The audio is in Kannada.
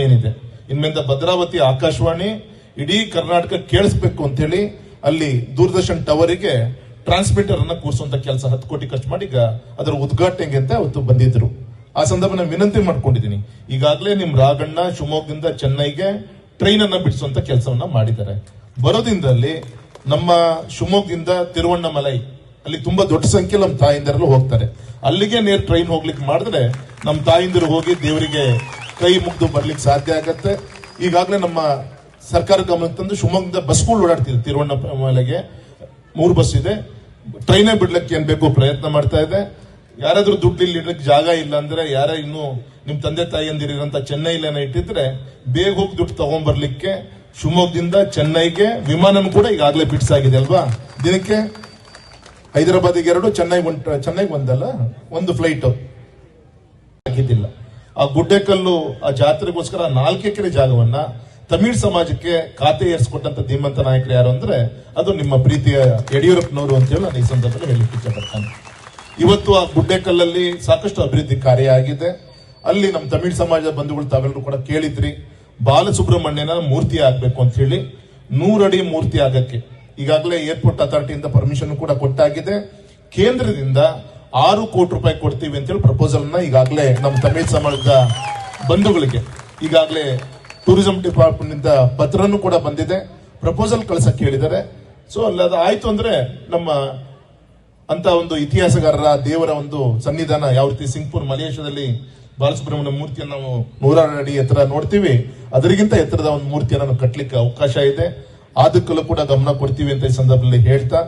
ಏನಿದೆ? ಇನ್ಮೇಲಿಂದ ಭದ್ರಾವತಿ, ಆಕಾಶವಾಣಿ, ಇಡೀ ಕರ್ನಾಟಕ ಕೇಳಿಸ್ಬೇಕು ಅಂತೇಳಿ ಅಲ್ಲಿ ದೂರದರ್ಶನ್ ಟವರಿಗೆ ಟ್ರಾನ್ಸ್ಮಿಟರ್ ಅನ್ನ ಕೂರಿಸುವಂತ ಕೆಲಸ ಹತ್ತು ಕೋಟಿ ಖರ್ಚು ಮಾಡಿ ಈಗ ಅದರ ಉದ್ಘಾಟನೆಗೆ ಅಂತ ಅವತ್ತು ಬಂದಿದ್ರು. ಆ ಸಂದರ್ಭ ವಿನಂತಿ ಮಾಡ್ಕೊಂಡಿದ್ದೀನಿ. ಈಗಾಗಲೇ ನಿಮ್ ರಾಗಣ್ಣ ಶಿವಮೊಗ್ಗದಿಂದ ಚೆನ್ನೈಗೆ ಟ್ರೈನ್ ಅನ್ನ ಬಿಡಿಸುವಂತ ಕೆಲಸವನ್ನ ಮಾಡಿದ್ದಾರೆ. ಬರೋದಿಂದಲ್ಲಿ ನಮ್ಮ ಶಿವಮೊಗ್ಗದಿಂದ ತಿರುವಣ್ಣಮಲೈ, ಅಲ್ಲಿ ತುಂಬಾ ದೊಡ್ಡ ಸಂಖ್ಯೆ ನಮ್ಮ ತಾಯಿಂದರೆಲ್ಲ ಹೋಗ್ತಾರೆ. ಅಲ್ಲಿಗೆ ನೇರ ಟ್ರೈನ್ ಹೋಗ್ಲಿಕ್ಕೆ ಮಾಡಿದ್ರೆ ನಮ್ಮ ತಾಯಿಂದರು ಹೋಗಿ ದೇವರಿಗೆ ಕೈ ಮುಗ್ದು ಬರ್ಲಿಕ್ಕೆ ಸಾಧ್ಯ ಆಗತ್ತೆ. ಈಗಾಗಲೇ ನಮ್ಮ ಸರ್ಕಾರ ಗಮನಕ್ಕೆ ತಂದು ಶಿವಮೊಗ್ಗದ ಬಸ್ಗಳು ಓಡಾಡ್ತಿದೆ ತಿರುವಣ್ಣಮಲೆಗೆ ಮೂರು ಬಸ್ ಇದೆ. ಟ್ರೈನೇ ಬಿಡ್ಲಿಕ್ಕೆ ಏನ್ ಬೇಕು ಪ್ರಯತ್ನ ಮಾಡ್ತಾ ಇದೆ. ಯಾರಾದ್ರೂ ದುಡ್ಡು ಇಲ್ಲಿ ಇಡ್ಲಿಕ್ಕೆ ಜಾಗ ಇಲ್ಲ ಅಂದ್ರೆ ಯಾರ ಇನ್ನು ನಿಮ್ ತಂದೆ ತಾಯಿಯಂದಿರಂತ ಚೆನ್ನೈಲೇನ ಇಟ್ಟಿದ್ರೆ ಬೇಗ ಹೋಗಿ ದುಡ್ಡು ತಗೊಂಡ್ಬರ್ಲಿಕ್ಕೆ ಶಿವಮೊಗ್ಗದಿಂದ ಚೆನ್ನೈಗೆ ವಿಮಾನನೂ ಕೂಡ ಈಗಾಗಲೇ ಫಿಟ್ಸ್ ಆಗಿದೆ ಅಲ್ವಾ? ದಿನಕ್ಕೆ ಹೈದರಾಬಾದಿಗೆ ಎರಡು ಚೆನ್ನೈ ಚೆನ್ನೈಗೆ ಒಂದಲ್ಲ? ಒಂದು ಫ್ಲೈಟ್. ಆಗಿದ್ದಿಲ್ಲ. ಆ ಗುಡ್ಡೆಕಲ್ಲು ಆ ಜಾತ್ರೆಗೋಸ್ಕರ ನಾಲ್ಕು ಎಕರೆ ಜಾಗವನ್ನ ತಮಿಳ್ ಸಮಾಜಕ್ಕೆ ಖಾತೆ ಏರಿಸಿಕೊಟ್ಟಂತ ಧೀಮಂತ ನಾಯಕರು ಯಾರು ಅಂದ್ರೆ, ಅದು ನಿಮ್ಮ ಪ್ರೀತಿಯ ಯಡಿಯೂರಪ್ಪನವರು ಅಂತ ಹೇಳಿ ನಾನು ಈ ಸಂದರ್ಭದಲ್ಲಿ ಹೇಳಲಿಕ್ಕೆ ಇಷ್ಟಪಡ್ತೇನೆ ಇವತ್ತು ಆ ಗುಡ್ಡೆಕಲ್ಲಲ್ಲಿ ಸಾಕಷ್ಟು ಅಭಿವೃದ್ಧಿ ಕಾರ್ಯ ಆಗಿದೆ. ಅಲ್ಲಿ ನಮ್ಮ ತಮಿಳ್ ಸಮಾಜದ ಬಂಧುಗಳು ತಾವೆಲ್ಲರೂ ಕೂಡ ಕೇಳಿದ್ರಿ. ಬಾಲಸುಬ್ರಹ್ಮಣ್ಯನ ಮೂರ್ತಿ ಆಗ್ಬೇಕು ಅಂತ ಹೇಳಿ ನೂರಡಿ ಮೂರ್ತಿ ಆಗಕ್ಕೆ ಈಗಾಗಲೇ ಏರ್ಪೋರ್ಟ್ ಅಥಾರಿಟಿಯಿಂದ ಪರ್ಮಿಷನ್ ಕೂಡ ಕೊಟ್ಟಾಗಿದೆ. ಕೇಂದ್ರದಿಂದ ಆರು ಕೋಟಿ ರೂಪಾಯಿ ಕೊಡ್ತೀವಿ ಅಂತ ಹೇಳಿ ಪ್ರಪೋಸಲ್ನ ಈಗಾಗಲೇ ನಮ್ಮ ತಮಿಳ್ ಸಮಾಜದ ಬಂಧುಗಳಿಗೆ, ಈಗಾಗಲೇ ಟೂರಿಸಂ ಡಿಪಾರ್ಟ್ಮೆಂಟ್ನಿಂದ ಪತ್ರನೂ ಕೂಡ ಬಂದಿದೆ. ಪ್ರಪೋಸಲ್ ಕಳ್ಸಕ್ ಹೇಳಿದ್ದಾರೆ. ಸೊ ಅಲ್ಲದ ಆಯ್ತು ಅಂದ್ರೆ ನಮ್ಮ ಅಂತ ಒಂದು ಇತಿಹಾಸಗಾರರ ದೇವರ ಒಂದು ಸನ್ನಿಧಾನ ಯಾವ ರೀತಿ ಸಿಂಗ್ಪುರ್, ಮಲೇಷ್ಯಾದಲ್ಲಿ ಬಾಲಸುಬ್ರಹ್ಮಣ್ಯ ಮೂರ್ತಿಯನ್ನು ನಾವು ನೂರಾರು ಅಡಿ ಎತ್ತರ ನೋಡ್ತೀವಿ. ಅದರಿಗಿಂತ ಎತ್ತರದ ಒಂದು ಮೂರ್ತಿಯನ್ನು ಕಟ್ಟಲಿಕ್ಕೆ ಅವಕಾಶ ಇದೆ. ಅದಕ್ಕಲ್ಲೂ ಕೂಡ ಗಮನ ಕೊಡ್ತೀವಿ ಅಂತ ಈ ಸಂದರ್ಭದಲ್ಲಿ ಹೇಳ್ತಾ